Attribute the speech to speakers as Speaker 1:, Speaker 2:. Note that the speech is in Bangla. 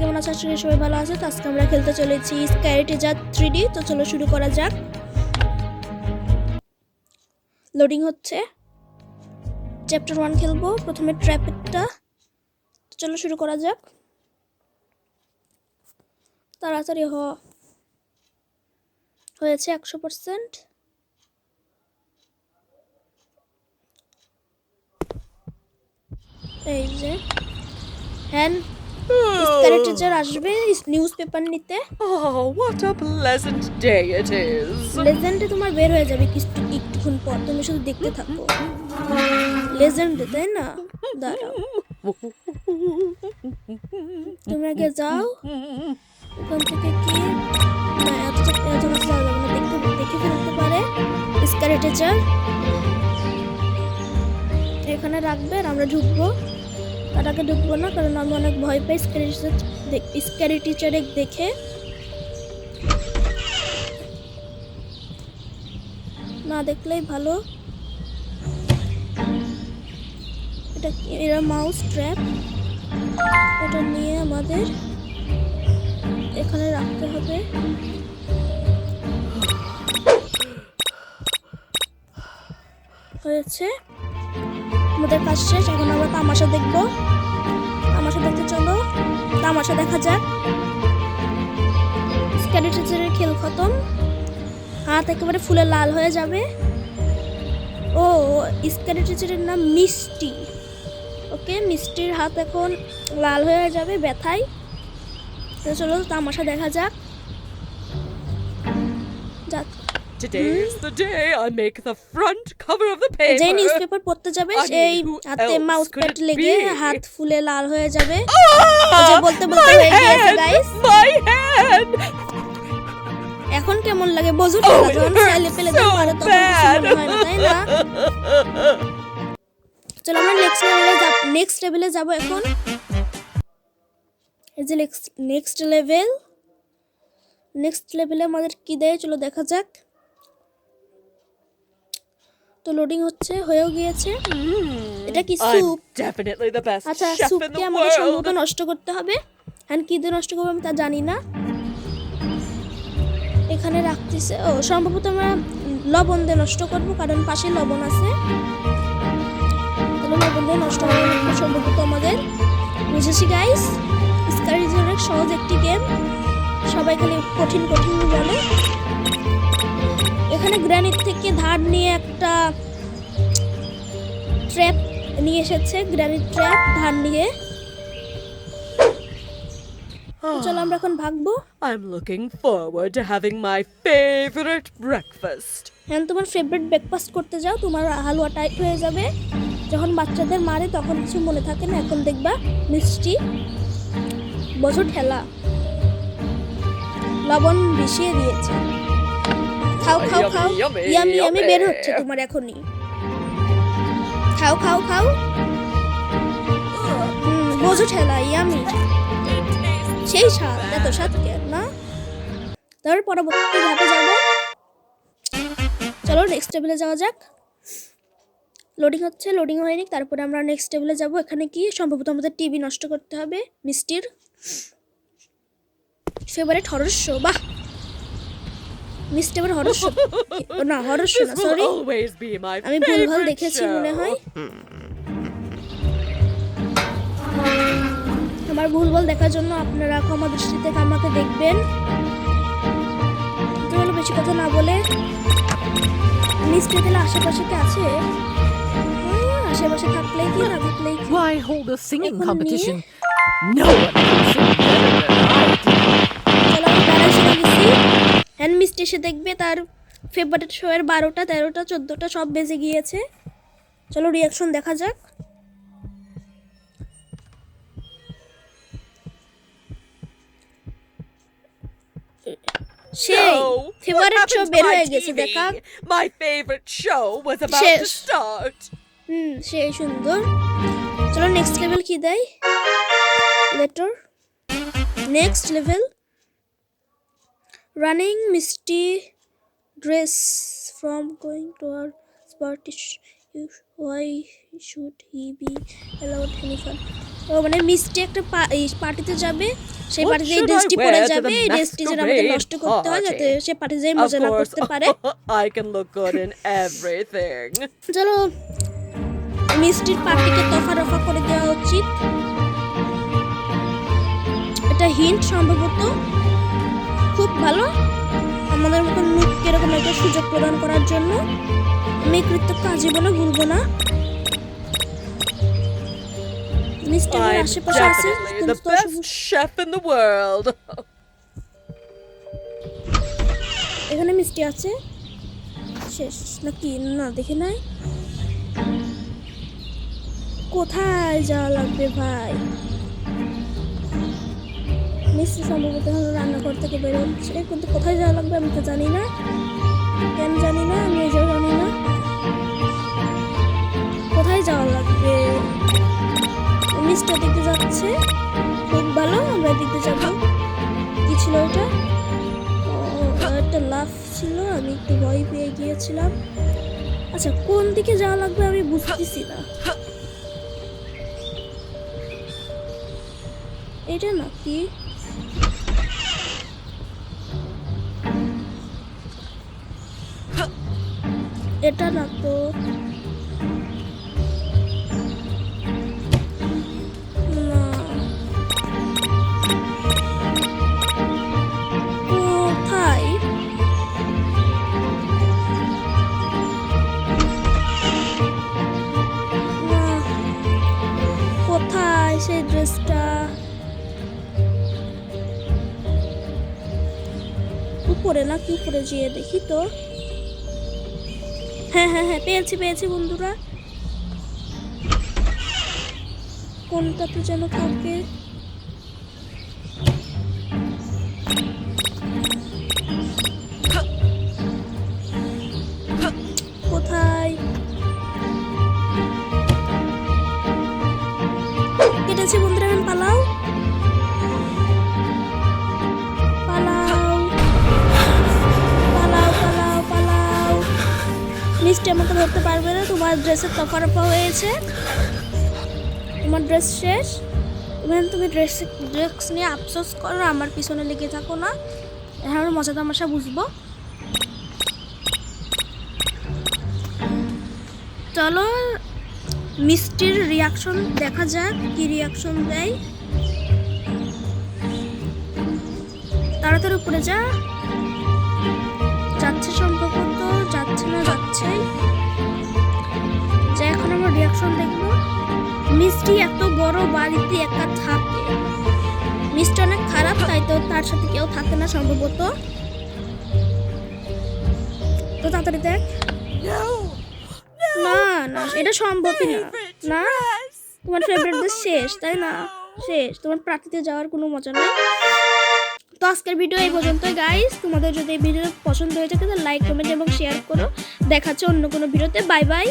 Speaker 1: কেমন আছে? আসলে সবাই ভালো আছে। তো আজকে আমরা খেলতে চলেছি স্ক্যারেটে যা থ্রি তো চলো শুরু করা যাক। লোডিং হচ্ছে। চ্যাপ্টার ওয়ান খেলব। প্রথমে ট্র্যাপেরটা চলো শুরু করা যাক। তাড়াতাড়ি হ। হয়েছে একশো পার্সেন্ট। এই যে। হ্যান স্ক্যারেট টিচার আসবে? নিউজ পেপার নিতে?
Speaker 2: Oh, what a pleasant day it is.
Speaker 1: লেজেন্ডে তোমার বের হয়ে যাবে কিছু একটুক্ষণ পর। তুমি শুধু দেখতে থাকো। লেজেন্ডে তাই না? দাঁড়াও। তুমি আগে যাও। ওখান থেকে কি না এত এত কাছে যাওয়া যাবে না। দেখতে দেখে ফেলতে পারে। স্ক্যারেট টিচার এখানে রাখবে আর আমরা ঢুকবো। আগে ঢুকবো না, কারণ আমি অনেক ভয় পাই স্ক্যারি স্ক্যারি টিচারে দেখে। না দেখলেই ভালো। এটা এরা মাউস ট্র্যাপ এটা নিয়ে আমাদের এখানে রাখতে হবে। হয়েছে। আমাদের কাজ শেষ এখন আমরা তামাশা দেখব। তামাশা দেখতে চলো। তামাশা দেখা যাক। স্ক্যারি টিচারের খেল খতম। হাত একেবারে ফুলে লাল হয়ে যাবে। ও স্ক্যারি টিচারের নাম মিষ্টি। ওকে, মিষ্টির হাত এখন লাল হয়ে যাবে ব্যথায়। তো চলো তামাশা দেখা যাক।
Speaker 2: Today is the day I make the front cover of the
Speaker 1: যে
Speaker 2: paper.
Speaker 1: নিউজ পেপার পড়তে যাবে সেই হাতে মাউস প্যাড লেগে? হাত ফুলে লাল হয়ে যাবে।
Speaker 2: Ah,
Speaker 1: যে বলতে বলতে হয়ে গিয়েছে, guys.
Speaker 2: My hand!
Speaker 1: এখন কেমন লাগে? বোঝো
Speaker 2: Oh, it
Speaker 1: যখন ছেলে পেলে
Speaker 2: so
Speaker 1: মারে তখন কিছু হয় না তাই না? চলো আমরা নেক্সট লেভেলে যাব নেক্সট লেভেলে যাব এখন। এই যে নেক্সট নেক্সট লেভেল নেক্সট লেভেলে আমাদের কি দেয়? চলো দেখা যাক। তো লোডিং হচ্ছে হয়েও গিয়েছে। এটা কি স্যুপ আচ্ছা স্যুপকে আমাদের সম্ভবত নষ্ট করতে হবে। হ্যাঁ কি দিয়ে নষ্ট করব আমি তা জানি না। এখানে রাখতেছে ও সম্ভবত আমরা লবণ দিয়ে নষ্ট করব কারণ পাশে লবণ আছে। লবণ দিয়ে নষ্ট হবে সম্ভবত আমাদের। বুঝেছি গাইস স্কারি অনেক সহজ একটি গেম সবাই খালি কঠিন কঠিন বলে। এখানে গ্রানিট থেকে ধার নিয়ে একটা ট্র্যাপ নিয়ে এসেছে গ্রানিট ট্র্যাপ ধার নিয়ে। চলো আমরা এখন ভাগবো।
Speaker 2: I'm looking forward to having my favorite breakfast.
Speaker 1: হ্যাঁ তোমার ফেভারিট ব্রেকফাস্ট করতে যাও তোমার হালুয়া টাইট হয়ে যাবে। যখন বাচ্চাদের মারে তখন কিছু মনে থাকে না এখন দেখবা মিষ্টি বছর ঠেলা। লবণ মিশিয়ে দিয়েছে। খাও খাও খাও। ইয়ামি ইয়ামি বের হচ্ছে তোমার এখনই। খাও খাও খাও। বোঝো ঠেলা ইয়ামি সেই স্বাদ এত স্বাদ কেন না? তারপর পরবর্তী ধাপে যাব। চলো নেক্সট টেবিলে যাওয়া যাক। লোডিং হচ্ছে লোডিং হয়নি তারপরে আমরা নেক্সট টেবিলে যাব। এখানে কি? সম্ভবত আমাদের টিভি নষ্ট করতে হবে মিষ্টির। ফেভারিট হরস্য বাহ! মিষ্টি আবার না না সরি আমি ভুলভাল দেখেছি মনে হয়. আমার ভুলভাল দেখার জন্য আপনারা ক্ষমা দৃষ্টিতে আমাকে দেখবেন তো হলো বেশি কথা না বলে মিষ্টি তেলে আশেপাশে কি আছে হ্যাঁ, আশেপাশে থাকলেই কি না থাকলেই কি
Speaker 3: Why hold a singing competition? No one can sing better than I do.
Speaker 1: Hand মিষ্টি এসে দেখবে তার ফেভারিট শো এর বারোটা তেরোটা চোদ্দোটা সব বেজে গিয়েছে। চলো রিয়াকশন দেখা যাক। সেই ফেভারিট শো বের হয়ে গেছে? দেখা। শেষ। হুম সেই সুন্দর। চলো নেক্সট লেভেল কি দেয়? Later next level running misty dress from going to our spot why should he be allowed any fun ও মানে মিষ্টি একটা পার্টিতে যাবে সেই পার্টিতে এই ড্রেসটি পরে যাবে এই ড্রেসটি যেন আমাদের নষ্ট করতে হয় যাতে
Speaker 2: party?
Speaker 1: সে পার্টি যাই মজা না করতে পারে।
Speaker 2: I can look good in everything.
Speaker 1: চলো মিষ্টির পার্টিকে তফা রফা করে দেওয়া উচিত। এটা হিন্ট সম্ভবত খুব ভালো। আমাদের মতো লুক এরকম একটা সুযোগ প্রদান করার জন্য আমি কৃতজ্ঞ আজীবনে ভুলবো না।
Speaker 2: I'm
Speaker 1: আশেপাশে আছে
Speaker 2: definitely
Speaker 1: কিন্তু
Speaker 2: the
Speaker 1: তো
Speaker 2: best chef in the world.
Speaker 1: এখানে মিষ্টি আছে। শেষ নাকি? না দেখে নাই। কোথায় যাওয়া লাগবে ভাই? মিষ্টি সম্ভবত এখন রান্নাঘর থেকে বেরোচ্ছে কিন্তু কোথায় যাওয়া লাগবে আমি তো জানি না। কেন জানি না, আমি নিজেও জানি না। কোথায় যাওয়া লাগবে? মিষ্টি দিকে যাচ্ছে। খুব ভালো, আমরা দিতে যাব। কি ছিল ওটা? একটা লাভ ছিল, আমি একটু ভয় পেয়ে গিয়েছিলাম। আচ্ছা কোন দিকে যাওয়া লাগবে আমি বুঝতেছি না। এটা নাকি এটা না তো। কোথায় সেই ড্রেসটা? উপরে না কি উপরে যেয়ে দেখি তো। হ্যাঁ হ্যাঁ হ্যাঁ পেয়েছি পেয়েছি বন্ধুরা। কোনটাতে যেন থাকে কোথায়? কেটেছে বন্ধুরা পালাও। মিষ্টি আমাকে ধরতে পারবে না। তোমার ড্রেসের তফারফা হয়েছে। তোমার ড্রেস শেষ। ইভেন তুমি ড্রেস ড্রেস নিয়ে আফসোস করো, আমার পিছনে লেগে থাকো না। এখন মজা তামাশা বুঝব। চলো, মিষ্টির রিয়াকশন দেখা যাক, কি রিয়াকশন দেয়। তাড়াতাড়ি উপরে যা। যাচ্ছে সম্ভবত যাচ্ছে যাচ্ছে। যে এখন আমরা রিয়াকশন দেখব। মিষ্টি এত বড় বাড়িতে একা থাকে। মিষ্টি অনেক খারাপ, তাই তো তার সাথে কেউ থাকে না সম্ভবত। তো তাড়াতাড়ি দেখ। না না, এটা সম্ভবই না। না, তোমার ফেভারিট শেষ, তাই না? শেষ, তোমার প্রার্থীতে যাওয়ার কোনো মজা নেই। তো আজকের ভিডিও এই পর্যন্তই গাইস তোমাদের যদি এই ভিডিও পছন্দ হয়ে থাকে তাহলে লাইক কমেন্ট এবং শেয়ার করো। দেখাচ্ছে অন্য কোনো ভিডিওতে বাই বাই